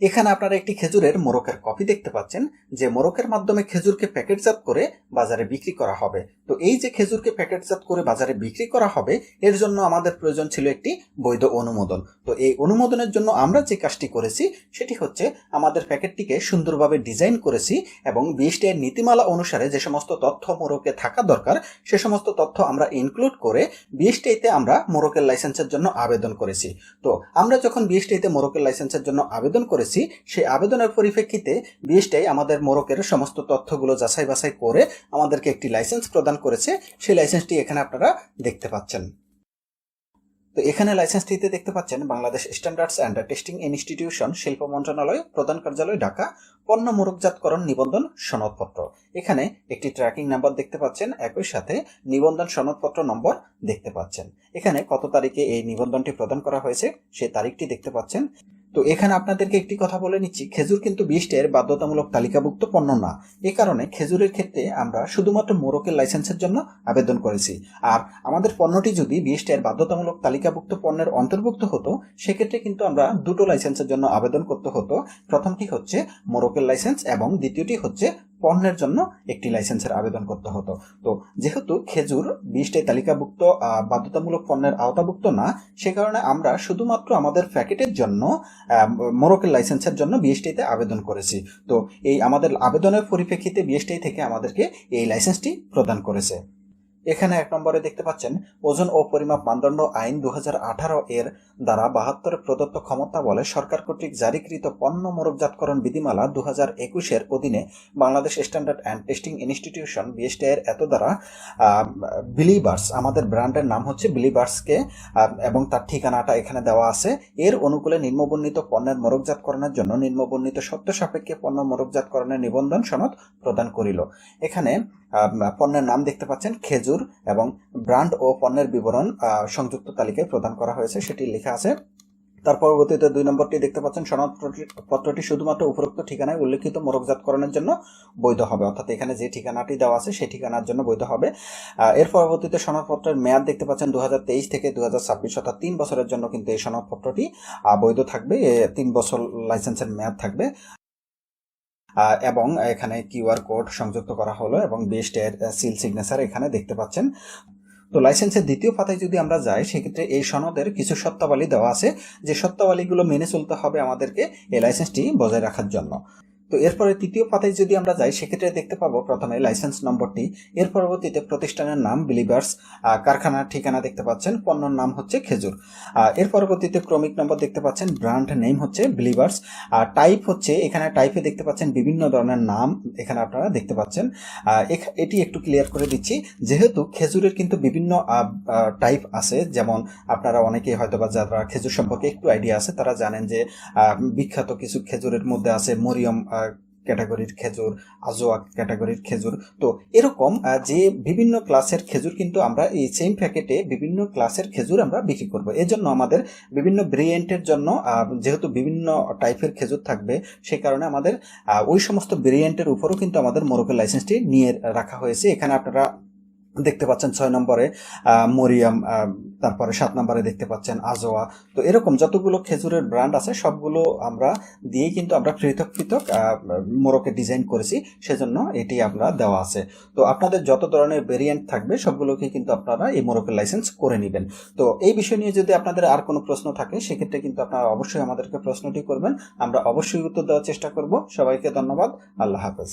এখানে আপনারা একটি খেজুরের মোরকের কপি দেখতে পাচ্ছেন, যে মোরকের মাধ্যমে খেজুরকে প্যাকেটজাত করে বাজারে বিক্রি করা হবে। তো এই যে খেজুরকে প্যাকেটজাত করে বাজারে বিক্রি করা হবে, এর জন্য আমাদের প্রয়োজন ছিল একটি বৈধ অনুমোদন। তো এই অনুমোদনের জন্য আমরা যে কাজটি করেছি, সেটি হচ্ছে আমাদের প্যাকেটটিকে সুন্দরভাবে ডিজাইন করেছি এবং বিএসটিআই নীতিমালা অনুসারে যে সমস্ত তথ্য মোরকে থাকা দরকার, সে সমস্ত তথ্য আমরা ইনক্লুড করে বিএসটিআইতে আমরা মোরকের লাইসেন্সের জন্য আবেদন করেছি। তো আমরা যখন বিএসটিআইতে মোরকের লাইসেন্সের জন্য আবেদন করেছি সেই আবেদনের পরিপ্রেক্ষিতে বিএসটিআই আমাদের মোরকের সমস্ত তথ্যগুলো যাচাই বাছাই করে আমাদেরকে একটি লাইসেন্স প্রদান করেছে। সেই লাইসেন্সটি এখানে আপনারা দেখতে পাচ্ছেন। তো এখানে লাইসেন্সটিতে দেখতে পাচ্ছেন Bangladesh standards and testing institution শিল্প মন্ত্রণালয়, প্রধান কার্যালয়, ঢাকা, পণ্য মোরকজাতকরণ নিবন্ধন সনদপত্র। এখানে একটি ট্র্যাকিং নাম্বার দেখতে পাচ্ছেন, একই সাথে নিবন্ধন সনদপত্র নম্বর দেখতে পাচ্ছেন। এখানে কত তারিখে এই নিবন্ধনটি প্রদান করা হয়েছে সেই তারিখটি দেখতে পাচ্ছেন। তো এখানে আপনাদেরকে একটি কথা বলে নিচ্ছি, খেজুর কিন্তু বিস্টের বাধ্যতামূলক তালিকাভুক্ত পণ্য না। এ কারণে খেজুরের ক্ষেত্রে আমরা শুধুমাত্র মোরকের লাইসেন্সের জন্য আবেদন করেছি। আর আমাদের পণ্যটি যদি বিস্টের বাধ্যতামূলক তালিকাভুক্ত পণ্যের অন্তর্ভুক্ত হতো, সেক্ষেত্রে কিন্তু আমরা দুটো লাইসেন্সের জন্য আবেদন করতে হতো। প্রথমটি হচ্ছে মোরকের লাইসেন্স এবং দ্বিতীয়টি হচ্ছে পণ্যের জন্য একটি লাইসেন্সের আবেদন করতে হতো। তো যেহেতু খেজুর বিশটাই তালিকাভুক্ত বাধ্যতামূলক পণ্যের আওতাভুক্ত না, সে কারণে আমরা শুধুমাত্র আমাদের প্যাকেটের জন্য মোরকের লাইসেন্সের জন্য বিএসটিতে আবেদন করেছি। তো এই আমাদের আবেদনের পরিপ্রেক্ষিতে বিএসটি থেকে আমাদেরকে এই লাইসেন্সটি প্রদান করেছে। এখানে এক নম্বরে দেখতে পাচ্ছেন, ওজন ও পরিমাপ মানদণ্ড আইন দু হাজার আঠারো এর দ্বারা বাহাত্তর প্রদত্ত ক্ষমতা বলে সরকার কর্তৃক জারিকৃত পণ্য মোরকজাতকরণ বিধিমালা দু হাজার একুশের অধীনে Bangladesh standard and testing institution, BST এর এত দ্বারা বিলিভার্স আমাদের ব্র্যান্ডের নাম হচ্ছে বিলিভার্সকে এবং তার ঠিকানাটা এখানে দেওয়া আছে। এর অনুকূলে নিম্নবর্ণিত পণ্যের মোরকজাতকরণের জন্য নিম্নবর্ণিত সত্য সাপেক্ষে পণ্য মোরকজাতকরণের নিবন্ধন সনদ প্রদান করিল। এখানে পণ্যের নাম দেখতে পাচ্ছেন খেজুর এবং ব্র্যান্ড ও পণ্যের বিবরণ সংযুক্ত তালিকায় প্রদান করা হয়েছে, সেটি লেখা আছে। তার পরবর্তীতে দুই নম্বরটি দেখতে পাচ্ছেন, সনদপত্রটি- পত্রটি শুধুমাত্র উপরোক্ত ঠিকানায় উল্লেখিত মোরকজাতকরণের জন্য বৈধ হবে। অর্থাৎ এখানে যে ঠিকানাটি দেওয়া আছে, সেই ঠিকানার জন্য বৈধ হবে। এর পরবর্তীতে সনদপত্রের মেয়াদ দেখতে পাচ্ছেন দু হাজার তেইশ থেকে দু হাজার ছাব্বিশ, অর্থাৎ তিন বছরের জন্য কিন্তু এই সনদপত্রটি বৈধ থাকবে। তিন বছর লাইসেন্সের মেয়াদ থাকবে। এবং এখানে কিউআর কোড সংযুক্ত করা হলো এবং বেস্টের সিল সিগনেচার এখানে দেখতে পাচ্ছেন। তো লাইসেন্সের দ্বিতীয় পাতায় যদি আমরা যাই, সেক্ষেত্রে এই সনদের কিছু সত্তাবলী দেওয়া আছে। যে সত্তাবলীগুলো মেনে চলতে হবে আমাদেরকে এই লাইসেন্সটি বজায় রাখার জন্য। তো এরপরে তৃতীয় পাতায় যদি আমরা যাই, সেক্ষেত্রে দেখতে পাবো প্রথমে লাইসেন্স নম্বরটি এর পরবর্তীতে প্রতিষ্ঠানের নাম বিলিভার্স কারখানার ঠিকানা দেখতে পাচ্ছেন, পণ্যর নাম হচ্ছে খেজুর। এর পরবর্তীতে ক্রমিক নম্বর দেখতে পাচ্ছেন ব্র্যান্ড নেম হচ্ছে বিলিভার্স আর টাইপ হচ্ছে, এখানে টাইপে দেখতে পাচ্ছেন বিভিন্ন ধরনের নাম এখানে আপনারা দেখতে পাচ্ছেন। এটি একটু ক্লিয়ার করে দিচ্ছি, যেহেতু খেজুরের কিন্তু বিভিন্ন টাইপ আছে, যেমন আপনারা অনেকেই হয়তো বা যারা খেজুর সম্পর্কে একটু আইডিয়া আছে, তারা জানেন যে বিখ্যাত কিছু খেজুরের মধ্যে আছে, মরিয়ম ক্যাটাগরির খেজুর, আজোয়া ক্যাটাগরির খেজুর। তো এরকম যে বিভিন্ন ক্লাসের খেজুর কিন্তু আমরা এই সেম প্যাকেটে বিভিন্ন ক্লাসের খেজুর আমরা বিক্রি করব। জন্য আমাদের বিভিন্ন ভেরিয়েন্টের জন্য যেহেতু বিভিন্ন টাইপের খেজুর থাকবে সেই কারণে আমাদের ওই সমস্ত ভেরিয়েন্টের উপরও কিন্তু আমাদের মোরকের লাইসেন্সটি নিয়ে রাখা হয়েছে। এখানে আপনারা দেখতে পাচ্ছেন ছয় নম্বরে মরিয়াম তারপরে সাত নম্বরে দেখতে পাচ্ছেন আজোয়া। তো এরকম যতগুলো খেজুরের ব্র্যান্ড আছে, সবগুলো আমরা দিয়ে কিন্তু আমরা পৃথক পৃথক মোরকে ডিজাইন করেছি, সেজন্য এটি আমরা দেওয়া আছে। তো আপনাদের যত ধরনের ভেরিয়েন্ট থাকবে, সবগুলোকে কিন্তু আপনারা এই মোরকের লাইসেন্স করে নেবেন। তো এই বিষয় নিয়ে যদি আপনাদের আর কোনো প্রশ্ন থাকে, সেক্ষেত্রে কিন্তু আপনারা অবশ্যই আমাদেরকে প্রশ্নটি করবেন। আমরা অবশ্যই উত্তর দেওয়ার চেষ্টা করব। সবাইকে ধন্যবাদ। আল্লাহ হাফেজ।